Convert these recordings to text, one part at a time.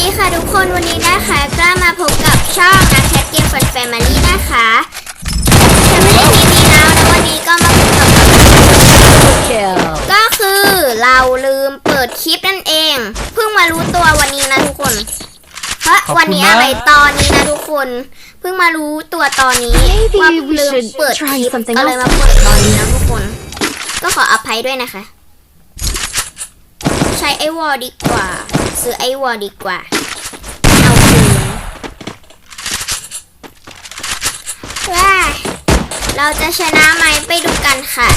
ดีค่ะทุกคนวันนี้นะคะก็มาพบกับช่องนะแคทเกมฟันแฟมิลี่นะคะจะไม่ได้ทีวีแล้วนะวันนี้ก็มาพบกับ Kill. ก็คือเราลืมเปิดคลิปนั่นเอง เพิ่งมารู้ตัววันนี้นะทุกคนเพราะขอบคุณวันนี้นะอะไรตอนนี้นะทุกคน เพิ่งมารู้ตัวตอนนี้ Maybe ว่า we ลืม should เปิดค try ลิป something ก็เลย else มาเปิดตอนนี้นะทุกคน ก็ขออภัยด้วยนะคะ ใช้ไอวอลดีกว่า ซื้อไอวอลดีกว่า เอาคืนว้าเราจะชนะไหมไปดูกันค่ะ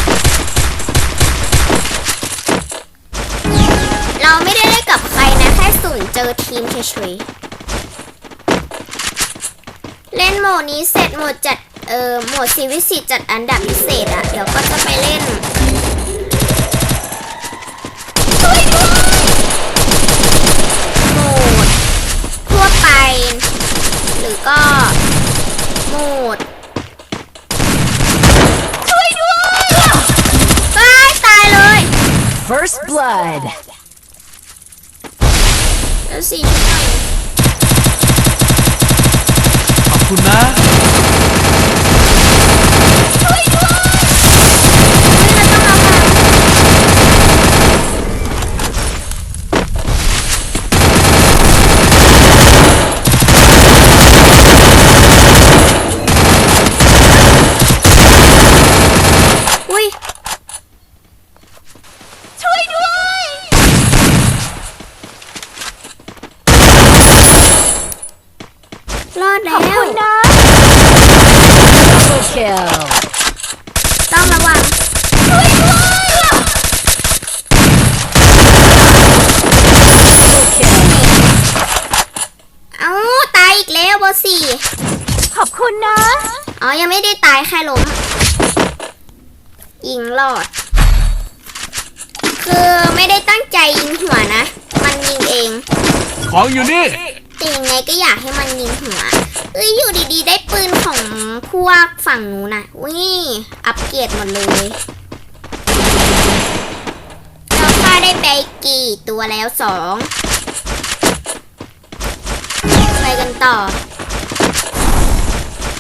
เราไม่ได้เล่นกับใครนะ แค่สุ่มเจอทีมเฉยๆ เล่นโหมดนี้เสร็จโหมดจัด เอ่อ โหมดซีวิสิจัดอันดับพิเศษอะเดี๋ยวก็จะไปเล่น โหมดทั่วไป ห รือก็โหมดช่วยด้วยตายตายเลย First blood. แล้วสี่ชุดหน่อยขอบคุณนะ ช่วยด้วยเฮ้ยเราต้องระวังอุ้ย ช่วยด้วย รอดแล้ว Double kill. ต้องระวังช่วยด้วย Double kill. เอ้าตายอีกแล้วเบอร์สี่ขอบคุณนะ อ๋อ ยังไม่ได้ตายแค่ล้มยิงรอด คือไม่ได้ตั้งใจยิงหัวนะ มันยิงเอง ของอยู่นี่ แต่ยังไงก็อยากให้มันยิงหัว เอ้ยอยู่ดีๆ ได้ปืนของพวกฝั่งนู้นนะอุ้ยอัปเกรดหมดเลยเราฆ่าได้ไปกี่ตัวแล้วสองไปกันต่อ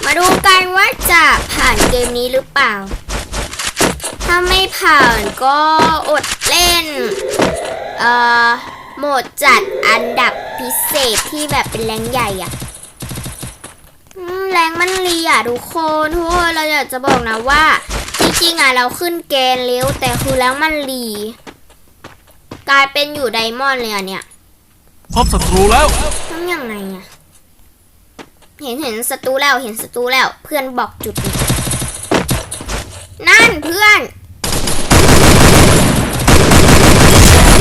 มาดูกันว่าจะผ่านเกมนี้หรือเปล่า ถ้าไม่ผ่านก็อดเล่น เอ่อ โหมดจัดอันดับพิเศษที่แบบเป็นแรงใหญ่อะอืมแรงมันรีอะทุกคนทุกคนเราอยากจะบอกนะว่า จริงๆอะเราขึ้นเกณฑ์เร็วแต่คือแล้วมันรีกลายเป็นอยู่ไดมอนด์เลยอะเนี่ยพบศัตรูแล้วทำยังไงอะเห็นเห็นศัตรูแล้วเห็นศัตรูแล้วเพื่อนบอกจุดนี้นั่นเพื่อน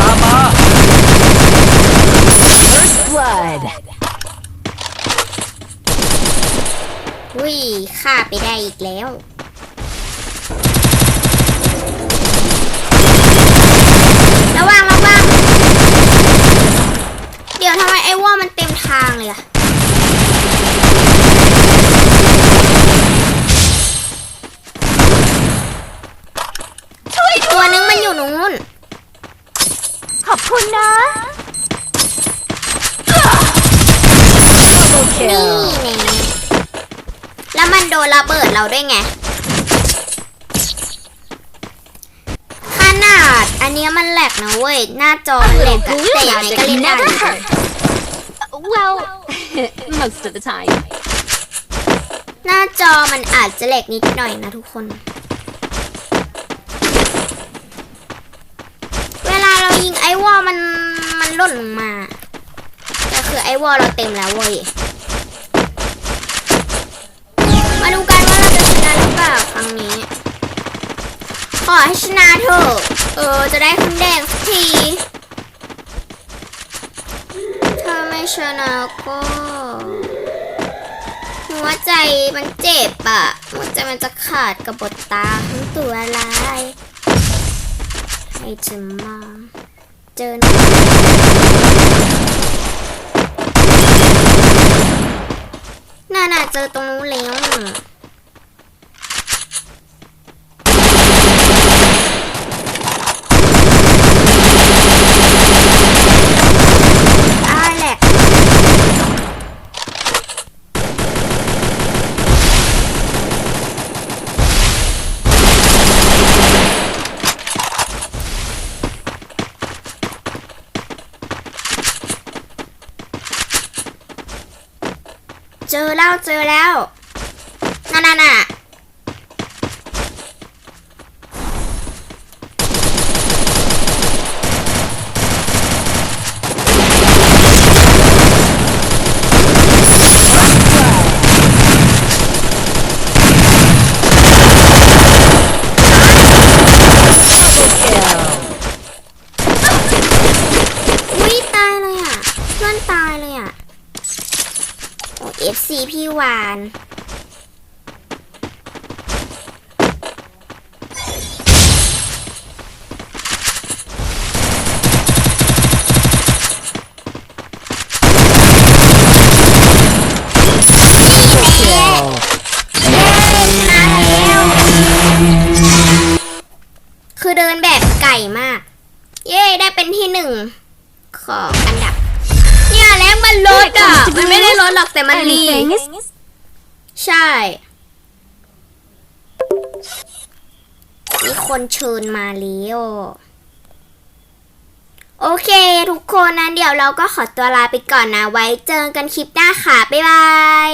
ตามมา First blood. อุ้ยฆ่าไปได้อีกแล้ว ระวังระวังเดี๋ยวทำไมไอ้ว่ามันเต็มทางเลยอะอีกตัวนึงมันอยู่นู้น ขอบคุณนะ นี่ kill. แน่แล้วมันโดนระเบิดเราด้วยไง ขนาดอันเนี้ยมันแหลกนะเว้ย หน้าจอมันแหลกอะแต่ยังไงก็เล่นได้อยู่ Well, most of the time. หน้าจอมันอาจจะแหลกนิดหน่อยนะทุกคน เวลาเรายิงไอวอลมันมันหล่นลงมาแต่คือไอวอลเราเต็มแล้วเว้ย ขอให้ชนะเถอะ เออ จะได้ขึ้นแดงสักที ถ้าไม่ชนะก็หัวใจมันเจ็บอะหัวใจมันจะขาดกับบทตาทั้งตัวลายให้จะมองเจอน่าน่าเจอตรงนู้นแล้วตายแหละ จอ แล้วเจอแล้วนั่นน่ะน่ะ อุ้ยตายเลยอะ เพื่อนตายเลยอะ โอ้เอฟซีพี่วาน คือเดินแบบไก่มาก เย้ ได้เป็นที่หนึ่งของอันดับ มันลดอะ มันไม่ได้ลดหรอกแต่มันรี Anything is ใช่ มีคนเชิญมาแล้วโอเค ทุกคนนั้นเดี๋ยวเราก็ขอตัวลาไปก่อนนะ ไว้เจอกันคลิปหน้าค่ะ บ๊ายบาย